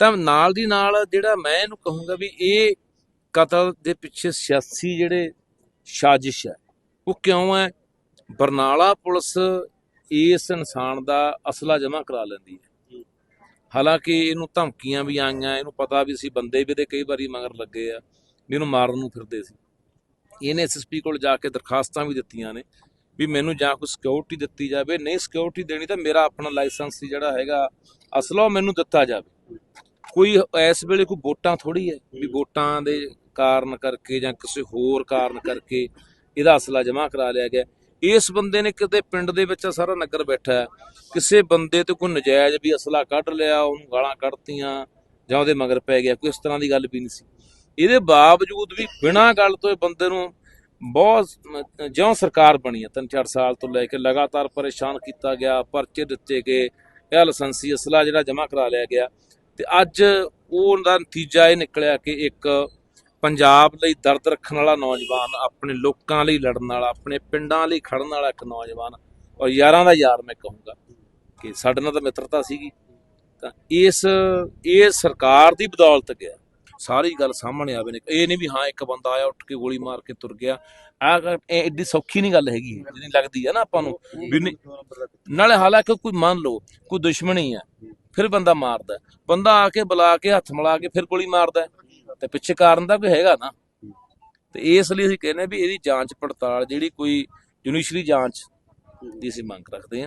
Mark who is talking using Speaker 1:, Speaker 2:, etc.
Speaker 1: ਤਾਂ ਨਾਲ ਦੀ ਨਾਲ ਜਿਹੜਾ ਮੈਂ ਇਹਨੂੰ ਕਹੂੰਗਾ ਵੀ ਇਹ ਕਤਲ ਦੇ ਪਿੱਛੇ ਸਿਆਸੀ ਜਿਹੜੇ ਸਾਜ਼ਿਸ਼ ਹੈ ਉਹ ਕਿਉਂ ਹੈ? ਬਰਨਾਲਾ ਪੁਲਿਸ ਇਸ ਇਨਸਾਨ ਦਾ ਅਸਲਾ ਜਮ੍ਹਾਂ ਕਰਾ ਲੈਂਦੀ ਹੈ। ਹਾਲਾਂਕਿ ਇਹਨੂੰ ਧਮਕੀਆਂ ਵੀ ਆਈਆਂ ਇਹਨੂੰ ਪਤਾ ਵੀ ਸੀ ਬੰਦੇ ਵੀ ਇਹਦੇ ਕਈ ਵਾਰੀ ਮਗਰ ਲੱਗੇ ਆ ਵੀ ਇਹਨੂੰ ਮਾਰਨ ਨੂੰ ਫਿਰਦੇ ਸੀ। ਇਹਨੇ ਐਸਐਸਪੀ ਕੋਲ ਜਾ ਕੇ ਦਰਖਾਸਤਾਂ ਵੀ ਦਿੱਤੀਆਂ ਨੇ ਵੀ ਮੈਨੂੰ ਜਾਂ ਕੋਈ ਸਿਕਿਉਰਿਟੀ ਦਿੱਤੀ ਜਾਵੇ। ਨਹੀਂ ਸਿਕਿਉਰਿਟੀ ਦੇਣੀ ਤਾਂ ਮੇਰਾ ਆਪਣਾ ਲਾਇਸੈਂਸ ਜਿਹੜਾ ਹੈਗਾ ਅਸਲਾ ਮੈਨੂੰ ਦਿੱਤਾ ਜਾਵੇ। ਕੋਈ ਇਸ ਵੇਲੇ ਕੋਈ ਵੋਟਾਂ ਥੋੜੀ ਹੈ ਵੀ ਵੋਟਾਂ ਦੇ ਕਾਰਨ ਕਰਕੇ ਜਾਂ ਕਿਸੇ ਹੋਰ ਕਾਰਨ ਕਰਕੇ ਇਹਦਾ ਅਸਲਾ ਜਮ੍ਹਾਂ ਕਰਾ ਲਿਆ ਗਿਆ। ਇਸ ਬੰਦੇ ਨੇ ਕਿਤੇ ਪਿੰਡ ਦੇ ਵਿੱਚ ਸਾਰਾ ਨਗਰ ਬੈਠਾ ਕਿਸੇ ਬੰਦੇ ਤੇ ਕੋਈ ਨਜਾਇਜ਼ ਵੀ ਅਸਲਾ ਕੱਢ ਲਿਆ, ਉਹਨੂੰ ਗਾਲਾਂ ਕੱਢਤੀਆਂ ਜਾਂ ਉਹਦੇ ਮਗਰ ਪੈ ਗਿਆ, ਕੋਈ ਇਸ ਤਰ੍ਹਾਂ ਦੀ ਗੱਲ ਵੀ ਨਹੀਂ ਸੀ। ਇਹਦੇ ਬਾਵਜੂਦ ਵੀ ਬਿਨਾਂ ਗੱਲ ਤੋਂ ਇਹ ਬੰਦੇ ਨੂੰ ਬਹੁਤ ਜਿਉਂ ਸਰਕਾਰ ਬਣੀ ਹੈ ਤਿੰਨ ਚਾਰ ਸਾਲ ਤੋਂ ਲੈ ਕੇ ਲਗਾਤਾਰ ਪਰੇਸ਼ਾਨ ਕੀਤਾ ਗਿਆ, ਪਰਚੇ ਦਿੱਤੇ ਗਏ, ਇਹ ਲਾਇਸੈਂਸੀ ਅਸਲਾ ਜਿਹੜਾ ਜਮ੍ਹਾਂ ਕਰਾ ਲਿਆ ਗਿਆ। ਤੇ ਅੱਜ ਉਹਦਾ ਨਤੀਜਾ ਇਹ ਨਿਕਲਿਆ ਕਿ ਇੱਕ ਪੰਜਾਬ ਲਈ ਦਰਦ ਰੱਖਣ ਵਾਲਾ ਨੌਜਵਾਨ, ਆਪਣੇ ਲੋਕਾਂ ਲਈ ਲੜਨ ਵਾਲਾ, ਆਪਣੇ ਪਿੰਡਾਂ ਲਈ ਖੜਨ ਵਾਲਾ ਇੱਕ ਨੌਜਵਾਨ ਔਰ ਯਾਰਾਂ ਦਾ ਯਾਰ ਮੈਂ ਕਹੂੰਗਾ ਕਿ ਸਾਡੇ ਨਾਲ ਤਾਂ ਮਿੱਤਰਤਾ ਸੀਗੀ। ਤਾਂ ਇਸ, ਇਹ ਸਰਕਾਰ ਦੀ ਬਦੌਲਤ ਗਿਆ। ਸਾਰੀ ਗੱਲ ਸਾਹਮਣੇ ਆਵੇ ਨੇ, ਇਹ ਨਹੀਂ ਵੀ ਹਾਂ ਇੱਕ ਬੰਦਾ ਆਇਆ, ਉੱਠ ਕੇ ਗੋਲੀ ਮਾਰ ਕੇ ਤੁਰ ਗਿਆ। ਆ ਇਹ ਸੌਖੀ ਨਹੀਂ ਗੱਲ ਹੈਗੀ ਜਿੰਨੀ ਲੱਗਦੀ ਹੈ ਨਾ ਆਪਾਂ ਨੂੰ ਨਾਲੇ ਹਾਲਾਂਕਿ ਕੋਈ ਮੰਨ ਲਓ, ਕੋਈ ਦੁਸ਼ਮਣੀ ਹੈ ਫਿਰ ਬੰਦਾ ਮਾਰਦਾ ਬੰਦਾ ਆ ਕੇ ਬੁਲਾ ਕੇ, ਹੱਥ ਮਿਲਾ ਕੇ ਫਿਰ ਗੋਲੀ ਮਾਰਦਾ ਤੇ ਪਿੱਛੇ ਕਾਰਨ ਦਾ ਕੋਈ ਹੈਗਾ ਨਾ। ਤੇ ਇਸ ਲਈ ਅਸੀਂ ਕਹਿੰਦੇ ਵੀ ਇਹਦੀ ਜਾਂਚ ਪੜਤਾਲ ਜਿਹੜੀ ਕੋਈ ਜੁਡੀਸ਼ਰੀ ਜਾਂਚ ਦੀ ਅਸੀਂ ਮੰਗ ਰੱਖਦੇ ਹਾਂ।